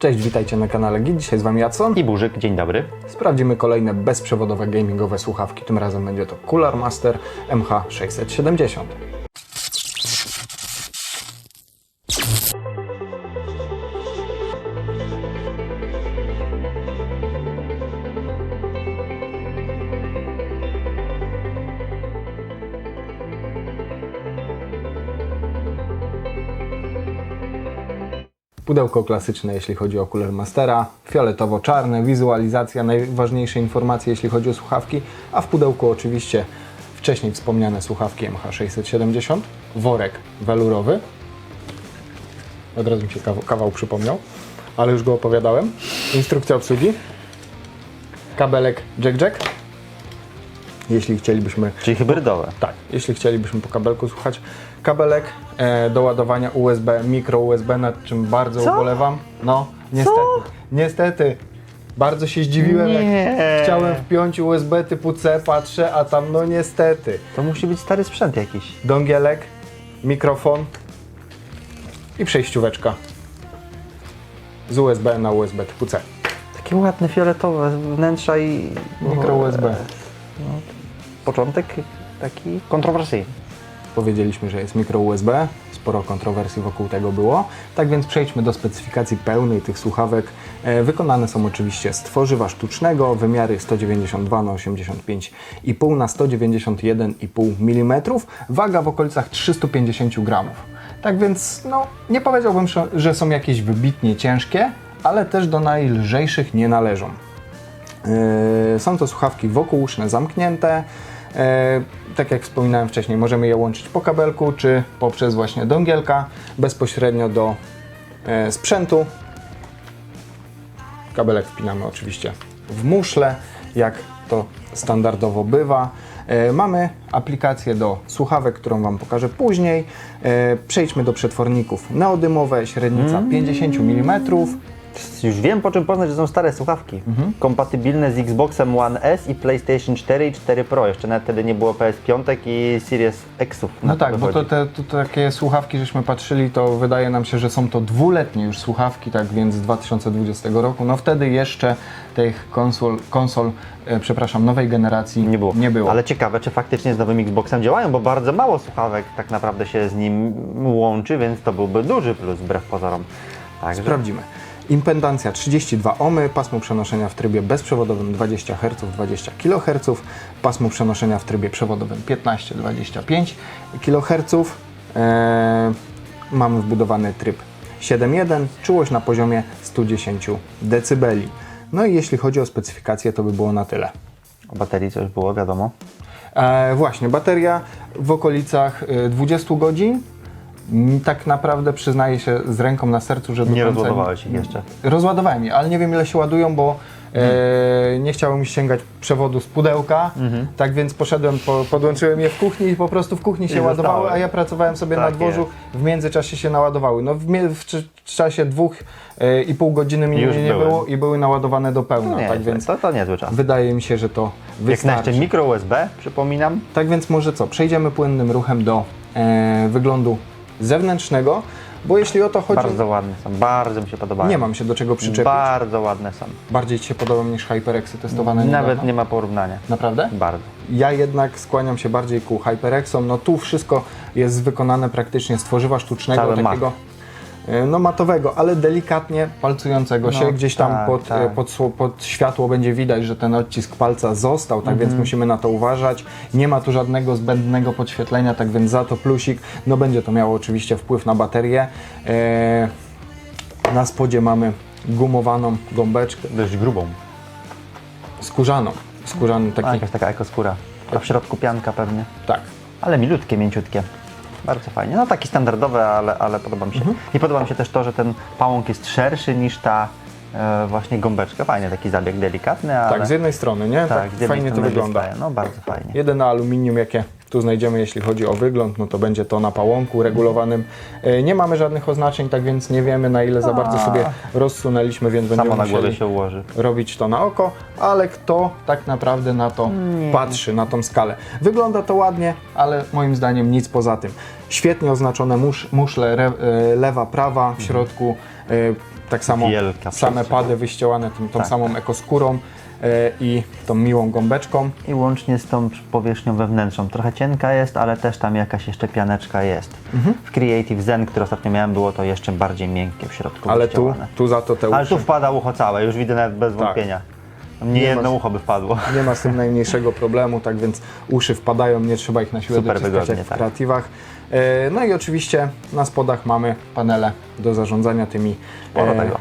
Cześć, witajcie na kanale Git. Dzisiaj z Wami Jacon. I Burzyk, dzień dobry. Sprawdzimy kolejne bezprzewodowe gamingowe słuchawki. Tym razem będzie to Cooler Master MH670. Pudełko klasyczne, jeśli chodzi o Cooler Mastera, fioletowo-czarne, wizualizacja, najważniejsze informacje, jeśli chodzi o słuchawki, a w pudełku oczywiście wcześniej wspomniane słuchawki MH670, worek welurowy, od razu mi się kawał, kawał przypomniał, ale już go opowiadałem, instrukcja obsługi, kabelek jack-jack, jeśli chcielibyśmy Czyli hybrydowe. tak, jeśli chcielibyśmy po kabelku słuchać. Kabelek e, do ładowania USB, mikro USB, nad czym bardzo Co? ubolewam. No, niestety. Niestety. Bardzo się zdziwiłem, jak Nie. chciałem wpiąć USB typu C, patrzę, a tam no niestety. To musi być stary sprzęt jakiś. Dongielek, mikrofon i przejścióweczka z USB na USB typu C. Takie ładne, fioletowe wnętrza i... Mikro USB. Początek taki kontrowersyjny. Powiedzieliśmy, że jest mikro USB, sporo kontrowersji wokół tego było. Tak więc przejdźmy do specyfikacji pełnej tych słuchawek. E, Wykonane są oczywiście z tworzywa sztucznego, wymiary 192 na 85,5 na 191,5 mm, waga w okolicach 350 gramów. Tak więc no, nie powiedziałbym, że- są jakieś wybitnie ciężkie, ale też do najlżejszych nie należą. Yy, Są to słuchawki wokółuszne zamknięte. Yy, Tak jak wspominałem wcześniej, możemy je łączyć po kabelku czy poprzez właśnie dongielka bezpośrednio do yy, sprzętu. Kabelek wpinamy oczywiście w muszle, jak to standardowo bywa. Yy, Mamy aplikację do słuchawek, którą Wam pokażę później. Przejdźmy do przetworników neodymowe, średnica 50 mm. Już wiem po czym poznać, że są stare słuchawki. Mhm. Kompatybilne z Xboxem One S i PlayStation 4 i 4 Pro. Jeszcze nawet wtedy nie było PS5 i Series Xów. na No tak, bo to, te, to takie słuchawki, żeśmy patrzyli, to wydaje nam się, że są to dwuletnie już słuchawki, tak więc z 2020 roku. No wtedy jeszcze tych konsol, konsol e, przepraszam, nowej generacji Nie było. Nie było. Ale ciekawe, czy faktycznie z nowym Xboxem działają, bo bardzo mało słuchawek tak naprawdę się z nim łączy, więc to byłby duży plus wbrew pozorom. Także Sprawdzimy. Impedancja 32 ohmy, pasmo przenoszenia w trybie bezprzewodowym 20 Hz, 20 kHz, pasmo przenoszenia w trybie przewodowym 15-25 kHz. Eee, mamy wbudowany tryb 7.1, czułość na poziomie 110 dB. No i jeśli chodzi o specyfikację, to by było na tyle. o baterii coś było, wiadomo. E, właśnie, bateria w okolicach e, 20 godzin. Mm, Tak naprawdę przyznaję się z ręką na sercu, że do Nie rozładowałeś ich jeszcze. Rozładowałem je, ale nie wiem ile się ładują, bo e, nie chciałem sięgać przewodu z pudełka, tak więc poszedłem, po, podłączyłem je w kuchni i po prostu w kuchni się I ładowały, zostały. a ja pracowałem sobie na Tak dworzu, w międzyczasie się naładowały. No w, w cz- czasie dwóch e, i pół godziny mi Już nie były. było i były naładowane do pełna, Nie, tak więc to, to niezły czas. wydaje mi się, że to Jak na wystarczy. jeszcze mikro USB, przypominam. Tak więc może co, przejdziemy płynnym ruchem do e, wyglądu zewnętrznego, bo jeśli o to chodzi, Bardzo ładne są, bardzo mi się podobają. nie mam się do czego przyczepić. Bardzo ładne są. Bardziej Ci się podoba niż HyperXy testowane Nawet niedawno? nie ma porównania. Naprawdę? Bardzo. Ja jednak skłaniam się bardziej ku HyperXom. No tu wszystko jest wykonane praktycznie z tworzywa sztucznego, Cały takiego no matowego, ale delikatnie palcującego się. No, Gdzieś tam tak, pod, tak. e, pod, sło- pod światło będzie widać, że ten odcisk palca został, tak Mhm. więc musimy na to uważać. Nie ma tu żadnego zbędnego podświetlenia, tak więc za to plusik. No będzie to miało oczywiście wpływ na baterię. E, na spodzie mamy gumowaną gąbeczkę, Dość grubą. skórzaną. Skórzany taki, A, jakaś taka ekoskóra. A w środku pianka pewnie. tak. Ale milutkie, mięciutkie. Bardzo fajnie. No taki standardowy, ale, ale podoba mi się. Mhm. I podoba mi się też to, że ten pałąk jest szerszy niż ta e, właśnie gąbeczka. Fajnie, taki zabieg delikatny, ale Tak, z jednej strony, nie? Tak, z jednej fajnie to strony wygląda. wystaje. No bardzo fajnie. Jedyne aluminium, jakie tu znajdziemy, jeśli chodzi o wygląd, no to będzie to na pałąku regulowanym. E, Nie mamy żadnych oznaczeń, tak więc nie wiemy na ile za bardzo sobie rozsunęliśmy, więc będziemy Samo na się ułoży. robić to na oko, ale kto tak naprawdę na to patrzy, na tą skalę. Wygląda to ładnie, ale moim zdaniem nic poza tym. Świetnie oznaczone musz, muszle re, e, lewa, prawa w środku. e, tak samo Wielka same pady wyścielane tym, tą Tak, samą ekoskórą e, i tą miłą gąbeczką. I łącznie z tą powierzchnią wewnętrzną. Trochę cienka jest, ale też tam jakaś jeszcze pianeczka jest. Mhm. W Creative Zen, który ostatnio miałem, było to jeszcze bardziej miękkie w środku Ale tu, tu za to te Ale uszy. tu wpada ucho całe, już widzę nawet bez Tak. wątpienia. Nie, ma- jedno ucho by wpadło. Nie ma z tym najmniejszego problemu, tak więc uszy wpadają, nie trzeba ich na siłę Super dociskać wygodnie, w tak. kreatywach. E, No i oczywiście na spodach mamy panele do zarządzania tymi, Sporo tego.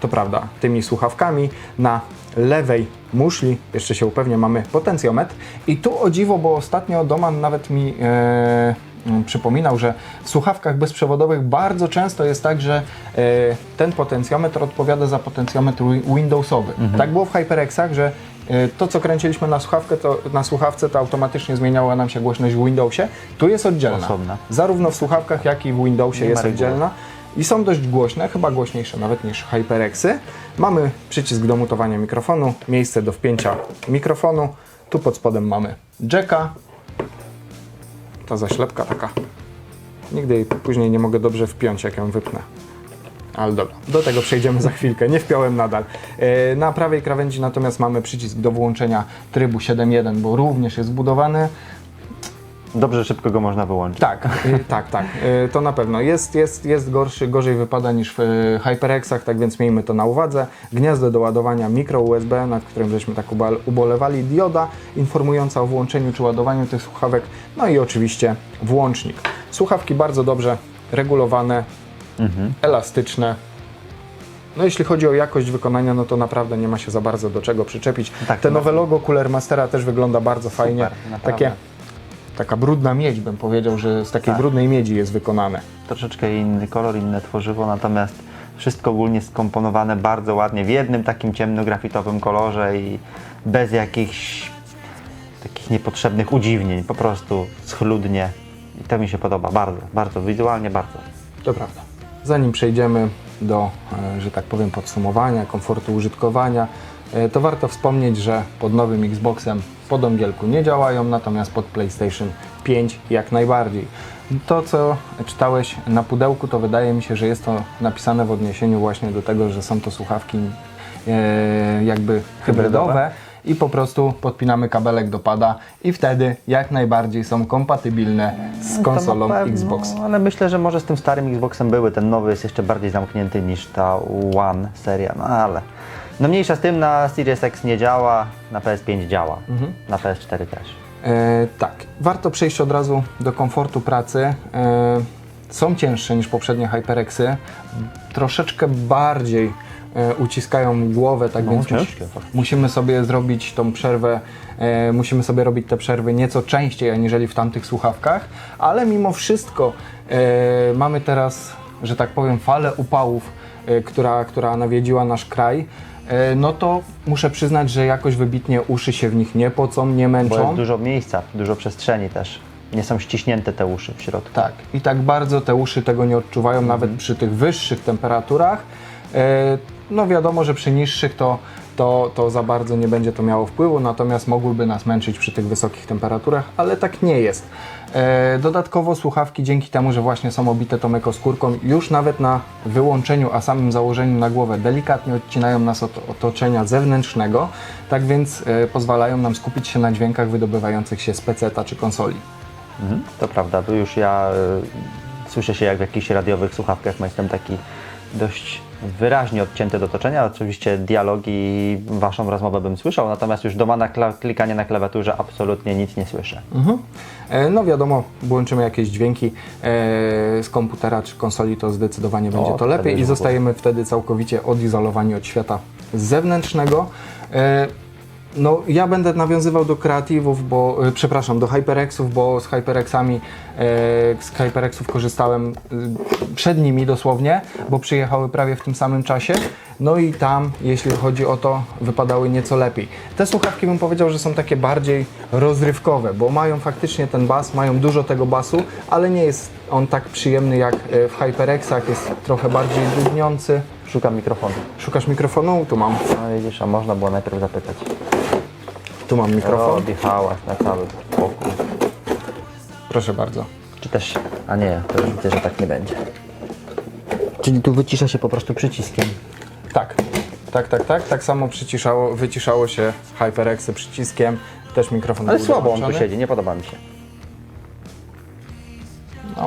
to prawda, tymi słuchawkami. Na lewej muszli, jeszcze się upewnię, mamy potencjometr i tu o dziwo, bo ostatnio Doman nawet mi e, przypominał, że w słuchawkach bezprzewodowych bardzo często jest tak, że e, ten potencjometr odpowiada za potencjometr wi- Windowsowy. Mhm. Tak było w HyperXach, że e, to, co kręciliśmy na, słuchawkę, to, na słuchawce, to automatycznie zmieniała nam się głośność w Windowsie. Tu jest oddzielna. Osobna. Zarówno w słuchawkach, jak i w Windowsie Nie jest oddzielna. I są dość głośne, chyba głośniejsze nawet niż HyperXy. Mamy przycisk do mutowania mikrofonu, miejsce do wpięcia mikrofonu. Tu pod spodem mamy jacka. Ta zaślepka taka. Nigdy jej później nie mogę dobrze wpiąć, jak ją wypnę. Ale dobra, do tego przejdziemy za chwilkę. Nie wpiąłem nadal. E, Na prawej krawędzi natomiast mamy przycisk do wyłączenia trybu 7.1, bo również jest zbudowany. Dobrze, szybko go można wyłączyć. Tak, y, tak, tak. Y, To na pewno. Jest, jest, jest gorszy, gorzej wypada niż w y, HyperXach, tak więc miejmy to na uwadze. Gniazdo do ładowania mikro USB, nad którym żeśmy tak ubal- ubolewali, dioda informująca o włączeniu czy ładowaniu tych słuchawek, no i oczywiście włącznik. Słuchawki bardzo dobrze regulowane, elastyczne. No jeśli chodzi o jakość wykonania, no to naprawdę nie ma się za bardzo do czego przyczepić. Tak, Te to nowe logo Cooler Mastera też wygląda bardzo fajnie. naprawdę. Takie taka brudna miedź, bym powiedział, że z takiej Tak. brudnej miedzi jest wykonane. Troszeczkę inny kolor, inne tworzywo, natomiast wszystko ogólnie skomponowane bardzo ładnie w jednym takim ciemnografitowym kolorze i bez jakichś takich niepotrzebnych udziwnień, po prostu schludnie. I to mi się podoba bardzo, bardzo, wizualnie bardzo. To prawda. Zanim przejdziemy do, e, że tak powiem, podsumowania, komfortu użytkowania, e, to warto wspomnieć, że pod nowym Xboxem po dongielku nie działają, natomiast pod PlayStation 5 jak najbardziej. To, co czytałeś na pudełku, to wydaje mi się, że jest to napisane w odniesieniu właśnie do tego, że są to słuchawki e, jakby hybrydowe i po prostu podpinamy kabelek do pada i wtedy jak najbardziej są kompatybilne z konsolą To na pewno, Xbox. Ale myślę, że może z tym starym Xboxem były. Ten nowy jest jeszcze bardziej zamknięty niż ta One seria, no ale. No mniejsza z tym, na Series X nie działa, na PS5 działa, Mhm. na PS4 też. E, tak, warto przejść od razu do komfortu pracy. E, są cięższe niż poprzednie HyperXy. Troszeczkę bardziej e, uciskają głowę, tak No, więc ciężkie musimy sobie zrobić tą przerwę, e, musimy sobie robić te przerwy nieco częściej aniżeli w tamtych słuchawkach, ale mimo wszystko e, mamy teraz, że tak powiem, falę upałów, e, która, która nawiedziła nasz kraj. E, no to muszę przyznać, że jakoś wybitnie uszy się w nich nie pocą, nie Bo męczą. jest dużo miejsca, dużo przestrzeni też. Nie są ściśnięte te uszy w środku. Tak, i tak bardzo te uszy tego nie odczuwają, nawet przy tych wyższych temperaturach. E, No wiadomo, że przy niższych to, to, to za bardzo nie będzie to miało wpływu, natomiast mogłyby nas męczyć przy tych wysokich temperaturach, ale tak nie jest. E, Dodatkowo słuchawki dzięki temu, że właśnie są obite tą ekoskórką, już nawet na wyłączeniu, a samym założeniu na głowę delikatnie odcinają nas od otoczenia zewnętrznego, tak więc e, pozwalają nam skupić się na dźwiękach wydobywających się z PC-ta czy konsoli. Mhm, to prawda, tu już ja y, słyszę się jak w jakichś radiowych słuchawkach, bo jestem taki dość wyraźnie odcięty do otoczenia. Oczywiście dialogi, waszą rozmowę bym słyszał, natomiast już doma na klikanie na klawiaturze absolutnie nic nie słyszę. Mhm. E, No wiadomo, włączymy jakieś dźwięki e, z komputera czy konsoli, to zdecydowanie będzie to wtedy lepiej już i w ogóle. zostajemy wtedy całkowicie odizolowani od świata zewnętrznego. E, No, ja będę nawiązywał do kreatywów, bo, e, przepraszam, do HyperXów, bo z HyperXami, e, z HyperXów korzystałem e, przed nimi dosłownie, bo przyjechały prawie w tym samym czasie. No i tam, jeśli chodzi o to, wypadały nieco lepiej. Te słuchawki bym powiedział, że są takie bardziej rozrywkowe, bo mają faktycznie ten bas, mają dużo tego basu, ale nie jest on tak przyjemny jak e, w HyperXach, jest trochę bardziej dudniący. Szukam mikrofonu. Szukasz mikrofonu? Tu mam. No widzisz, a można było najpierw zapytać. Tu mam mikrofon. Robi hałas na cały pokój. Proszę bardzo. Czy też, a nie, to już widzę, że tak nie będzie. Czyli tu wycisza się po prostu przyciskiem. Tak, tak, tak, tak. Tak samo przyciszało, wyciszało się HyperXy przyciskiem. Też mikrofon Ale był słabo on tu dołączony. siedzi, nie podoba mi się.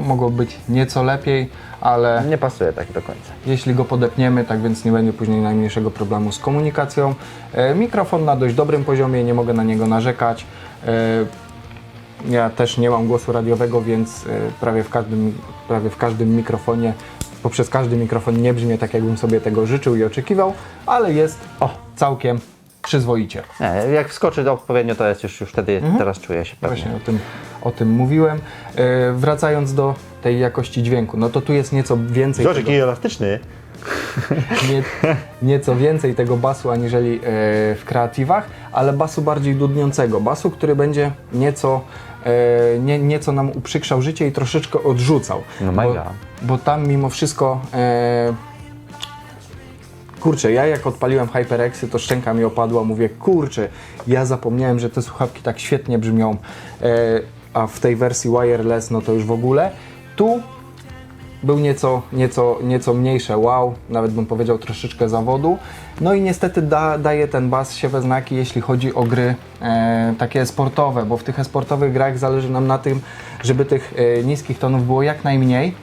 No, mogło być nieco lepiej, ale Nie pasuje tak do końca. jeśli go podepniemy, tak więc nie będzie później najmniejszego problemu z komunikacją. E, mikrofon na dość dobrym poziomie, nie mogę na niego narzekać. E, ja też nie mam głosu radiowego, więc e, prawie w każdym, prawie w każdym mikrofonie, poprzez każdy mikrofon nie brzmię tak, jakbym sobie tego życzył i oczekiwał, ale jest o, całkiem przyzwoicie. Nie, jak wskoczy odpowiednio, to jest już, już wtedy teraz czuję się pewnie. Właśnie o tym, o tym mówiłem. E, wracając do tej jakości dźwięku, no to tu jest nieco więcej. Zobacz, tego- jaki elastyczny. nie, nieco więcej tego basu aniżeli e, w kreatywach, ale basu bardziej dudniącego. Basu, który będzie nieco, e, nie, nieco nam uprzykrzał życie i troszeczkę odrzucał. No bo, bo tam mimo wszystko. E, Kurczę, ja jak odpaliłem HyperXy, to szczęka mi opadła. Mówię, kurczę, ja zapomniałem, że te słuchawki tak świetnie brzmią, e, a w tej wersji wireless, no to już w ogóle. Tu był nieco, nieco, nieco mniejsze wow, nawet bym powiedział troszeczkę zawodu. No i niestety da, daje ten bas się we znaki, jeśli chodzi o gry e, takie sportowe, bo w tych sportowych grach zależy nam na tym, żeby tych e, niskich tonów było jak najmniej.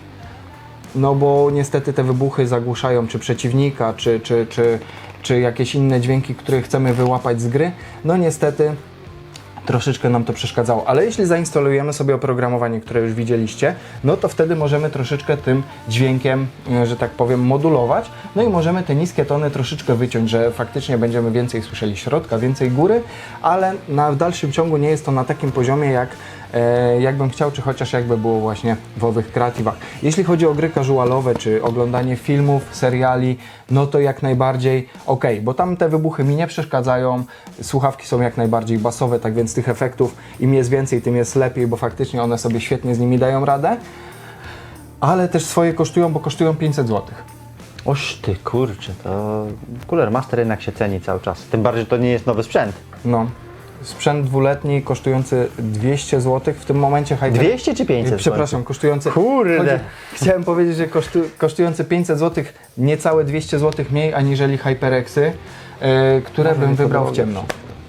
No bo niestety te wybuchy zagłuszają czy przeciwnika, czy, czy, czy, czy jakieś inne dźwięki, które chcemy wyłapać z gry. No niestety troszeczkę nam to przeszkadzało. Ale jeśli zainstalujemy sobie oprogramowanie, które już widzieliście, no to wtedy możemy troszeczkę tym dźwiękiem, e, że tak powiem, modulować. No i możemy te niskie tony troszeczkę wyciąć, że faktycznie będziemy więcej słyszeli środka, więcej góry, ale na, w dalszym ciągu nie jest to na takim poziomie, jak jakbym chciał, czy chociaż jakby było właśnie w owych kreatywach. Jeśli chodzi o gry casualowe, czy oglądanie filmów, seriali, no to jak najbardziej ok, bo tam te wybuchy mi nie przeszkadzają, słuchawki są jak najbardziej basowe, tak więc tych efektów im jest więcej, tym jest lepiej, bo faktycznie one sobie świetnie z nimi dają radę, ale też swoje kosztują, bo kosztują 500 zł. Oż ty kurczę, to Cooler Master jednak się ceni cały czas. Tym bardziej, że to nie jest nowy sprzęt. No. Sprzęt dwuletni kosztujący 200 zł, w tym momencie Hyper... 200 czy 500? Przepraszam, kosztujący. Kurde. Chodzi, chciałem powiedzieć, że kosztu, kosztujący 500 zł, niecałe 200 zł mniej aniżeli HyperXy, e, które bym wybrał w ciemno.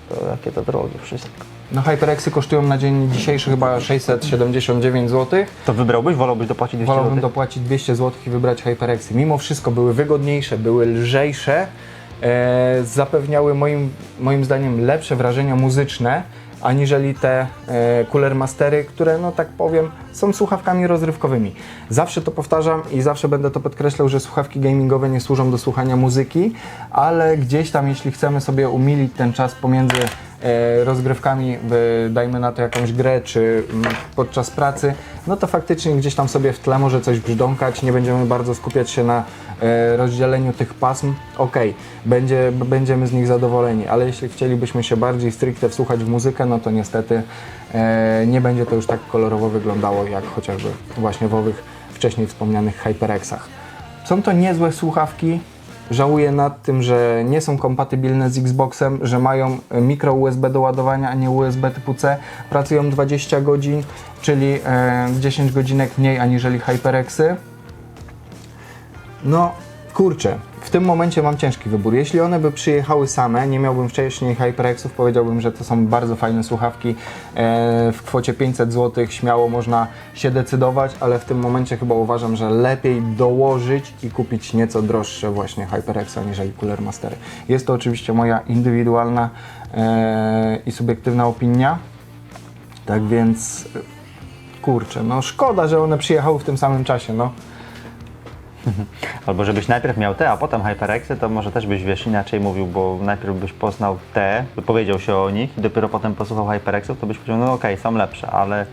To jakie to drogie wszystko. No HyperXy kosztują na dzień dzisiejszy chyba 679 zł. To wybrałbyś? Wolałbyś dopłacić 200 Wolałbym zł? dopłacić 200 zł i wybrać HyperXy. Mimo wszystko były wygodniejsze, były lżejsze, zapewniały moim, moim zdaniem lepsze wrażenia muzyczne, aniżeli te e, Cooler Mastery, które, no tak powiem, są słuchawkami rozrywkowymi. Zawsze to powtarzam i zawsze będę to podkreślał, że słuchawki gamingowe nie służą do słuchania muzyki, ale gdzieś tam, jeśli chcemy sobie umilić ten czas pomiędzy e, rozgrywkami, w, dajmy na to jakąś grę, czy mm, podczas pracy, no to faktycznie gdzieś tam sobie w tle może coś brzdąkać, nie będziemy bardzo skupiać się na e, rozdzieleniu tych pasm. Ok, będzie, będziemy z nich zadowoleni, ale jeśli chcielibyśmy się bardziej stricte wsłuchać w muzykę, no to niestety e, nie będzie to już tak kolorowo wyglądało, jak chociażby właśnie w owych wcześniej wspomnianych HyperXach. Są to niezłe słuchawki. Żałuję nad tym, że nie są kompatybilne z Xboxem, że mają e, mikro USB do ładowania, a nie USB typu C. Pracują 20 godzin, czyli e, 10 godzinek mniej aniżeli HyperXy. No, kurczę, w tym momencie mam ciężki wybór. Jeśli one by przyjechały same, nie miałbym wcześniej HyperXów, powiedziałbym, że to są bardzo fajne słuchawki. E, w kwocie 500 zł śmiało można się decydować, ale w tym momencie chyba uważam, że lepiej dołożyć i kupić nieco droższe właśnie HyperX aniżeli Cooler Mastery. Jest to oczywiście moja indywidualna e, i subiektywna opinia. Tak więc, e, kurczę, no szkoda, że one przyjechały w tym samym czasie, no. Albo żebyś najpierw miał te, a potem HyperXy, to może też byś wiesz inaczej mówił, bo najpierw byś poznał te, powiedział się o nich i dopiero potem posłuchał HyperXów, to byś powiedział, no okej, są lepsze, ale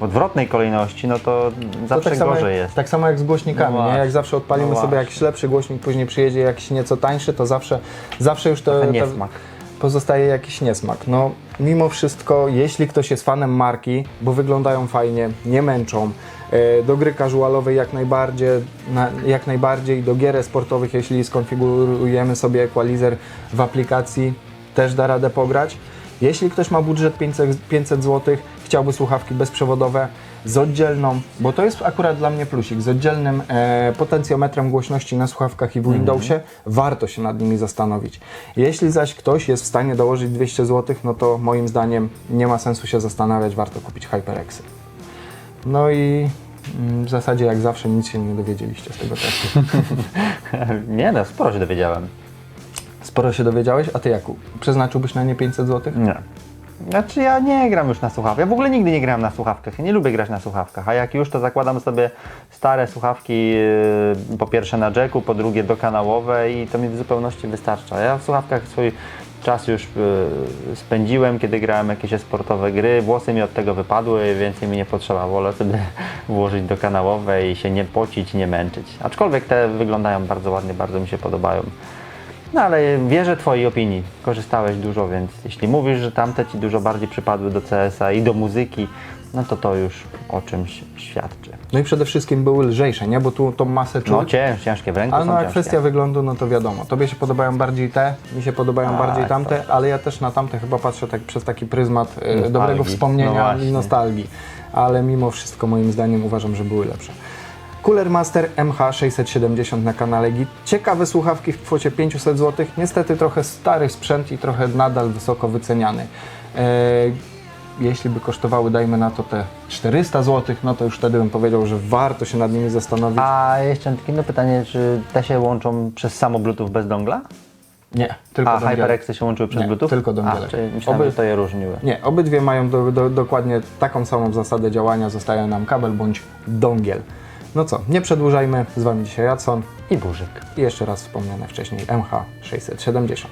w odwrotnej kolejności, no to zawsze tak samo, gorzej jak- jest. Tak samo jak z głośnikami, No nie? Jak zawsze odpalimy No sobie jakiś lepszy głośnik, później przyjedzie jakiś nieco tańszy, to zawsze, zawsze już to, Trochę to niesmak. Pozostaje jakiś niesmak. No, mimo wszystko, jeśli ktoś jest fanem marki, bo wyglądają fajnie, nie męczą, e, do gry casualowej jak najbardziej, na, jak najbardziej, do gier sportowych, jeśli skonfigurujemy sobie equalizer w aplikacji, też da radę pograć. Jeśli ktoś ma budżet 500, 500 zł, chciałby słuchawki bezprzewodowe, z oddzielną, bo to jest akurat dla mnie plusik, z oddzielnym e, potencjometrem głośności na słuchawkach i w Windowsie, warto się nad nimi zastanowić. Jeśli zaś ktoś jest w stanie dołożyć 200 zł, no to moim zdaniem nie ma sensu się zastanawiać, warto kupić HyperXy. No i mm, w zasadzie jak zawsze nic się nie dowiedzieliście z tego testu. Nie no, sporo się dowiedziałem. Sporo się dowiedziałeś, a ty Jakub, przeznaczyłbyś na nie 500 zł? Nie. Znaczy ja nie gram już na słuchawkach. Ja w ogóle nigdy nie grałem na słuchawkach. Ja nie lubię grać na słuchawkach. A jak już, to zakładam sobie stare słuchawki yy, po pierwsze na jacku, po drugie dokanałowe i to mi w zupełności wystarcza. Ja w słuchawkach swój czas już yy, spędziłem, kiedy grałem jakieś sportowe gry. Włosy mi od tego wypadły, więcej mi nie potrzeba. Wolę sobie włożyć dokanałowe i się nie pocić, nie męczyć. Aczkolwiek te wyglądają bardzo ładnie, bardzo mi się podobają. No ale wierzę Twojej opinii. Korzystałeś dużo, więc jeśli mówisz, że tamte Ci dużo bardziej przypadły do CS-a i do muzyki, no to to już o czymś świadczy. No i przede wszystkim były lżejsze, nie? Bo tu tą masę czuć. No cięż, ciężkie w ręku Ale no, a ciężkie. kwestia wyglądu, no to wiadomo. Tobie się podobają bardziej te, mi się podobają Tak, bardziej tamte, tak. ale ja też na tamte chyba patrzę tak przez taki pryzmat e, Nostalgii. dobrego No wspomnienia właśnie. i nostalgii. Ale mimo wszystko moim zdaniem uważam, że były lepsze. Cooler Master MH670 na kanale Git. Ciekawe słuchawki w kwocie 500 zł. Niestety trochę stary sprzęt i trochę nadal wysoko wyceniany. E, jeśli by kosztowały, dajmy na to te 400 zł, no to już wtedy bym powiedział, że warto się nad nimi zastanowić. A jeszcze takie no pytanie, czy te się łączą przez samo Bluetooth bez dongla? Nie, tylko A. HyperXy się łączyły przez Nie, Bluetooth? tylko dongiele. A, czyli myślałem, Oby- że to je różniły. Nie, obydwie mają do, do, dokładnie taką samą zasadę działania. Zostaje nam kabel bądź dongiel. No co, nie przedłużajmy. Z Wami dzisiaj Jadson I burzyk. i jeszcze raz wspomniane wcześniej MH670.